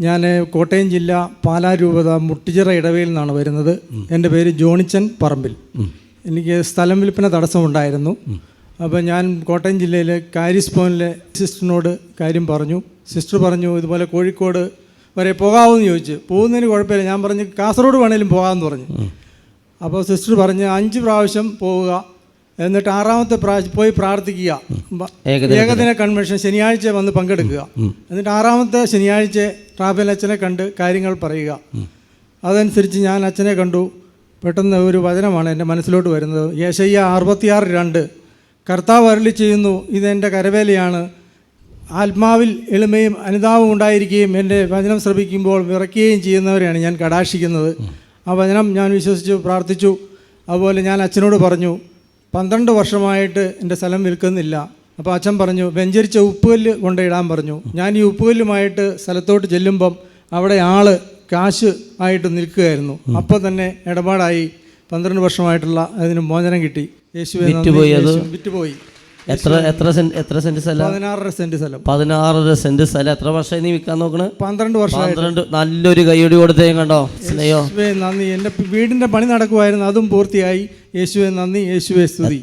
ഞാൻ കോട്ടയം ജില്ല പാലാരൂപത മുട്ടിച്ചിറ ഇടവയിൽ നിന്നാണ് വരുന്നത്. എന്റെ പേര് ജോണിച്ചൻ പറമ്പിൽ. എനിക്ക് സ്ഥലം വിൽപ്പന തടസ്സമുണ്ടായിരുന്നു. അപ്പോൾ ഞാൻ കോട്ടയം ജില്ലയിലെ കാരിസ് പോനിലെ സിസ്റ്ററിനോട് കാര്യം പറഞ്ഞു. സിസ്റ്റർ പറഞ്ഞു ഇതുപോലെ കോഴിക്കോട് വരെ പോകാമെന്ന് ചോദിച്ചു. പോകുന്നതിന് കുഴപ്പമില്ല. ഞാൻ പറഞ്ഞു കാസർഗോഡ് വേണേലും പോകാമെന്ന് പറഞ്ഞു. അപ്പോൾ സിസ്റ്റർ പറഞ്ഞ് അഞ്ച് പ്രാവശ്യം പോവുക. എന്നിട്ട് ആറാമത്തെ പ്രാവശ്യം പോയി പ്രാർത്ഥിക്കുക. ഏകദിന കൺവെൻഷൻ ശനിയാഴ്ച വന്ന് പങ്കെടുക്കുക. എന്നിട്ട് ആറാമത്തെ ശനിയാഴ്ച ട്രാവൽ അച്ഛനെ കണ്ട് കാര്യങ്ങൾ പറയുക. അതനുസരിച്ച് ഞാൻ അച്ഛനെ കണ്ടു. പെട്ടെന്ന് ഒരു വചനമാണ് എന്റെ മനസ്സിലോട്ട് വരുന്നത്. യേശയ്യ അറുപത്തിയാറ് രണ്ട്. കർത്താവ് അരളി ചെയ്യുന്നു ഇതെന്റെ കരവേലയാണ്. ആത്മാവിൽ എളിമയും അനുതാപവും ഉണ്ടായിരിക്കുകയും എന്റെ വചനം ശ്രമിക്കുമ്പോൾ വിറയ്ക്കുകയും ചെയ്യുന്നവരെയാണ് ഞാൻ കടാക്ഷിക്കുന്നത്. ആ വചനം ഞാൻ വിശ്വസിച്ചു പ്രാർത്ഥിച്ചു. അതുപോലെ ഞാൻ അച്ഛനോട് പറഞ്ഞു പന്ത്രണ്ട് വർഷമായിട്ട് എന്റെ സ്ഥലം വിൽക്കുന്നില്ല. അപ്പോൾ അച്ഛൻ പറഞ്ഞു വെഞ്ചരിച്ച ഉപ്പുകല്ല് കൊണ്ടിടാൻ പറഞ്ഞു. ഞാൻ ഈ ഉപ്പുകല്ലുമായിട്ട് സ്ഥലത്തോട്ട് ചെല്ലുമ്പം അവിടെ ആൾ കാശ് ആയിട്ട് നിൽക്കുകയായിരുന്നു. അപ്പോൾ തന്നെ ഇടപാടായി. പന്ത്രണ്ട് വർഷമായിട്ടുള്ള അതിന് മോചനം കിട്ടി. യേശു- വിറ്റുപോയി എത്ര എത്ര എത്ര സെന്റ് സ്ഥലം? പതിനാറര സെന്റ് സ്ഥലം. പതിനാറര സെന്റ് സ്ഥലം. എത്ര വർഷമായി നീ വിൽക്കാൻ നോക്കണ? പന്ത്രണ്ട് വർഷം പന്ത്രണ്ട് നല്ലൊരു കൈയടി കൊടുത്തേ കണ്ടോ? സ്നേഹോ. നന്ദി. എന്റെ വീടിന്റെ പണി നടക്കുമായിരുന്നു അതും പൂർത്തിയായി. യേശുവെ നന്ദി യേശുവെ സ്തുതി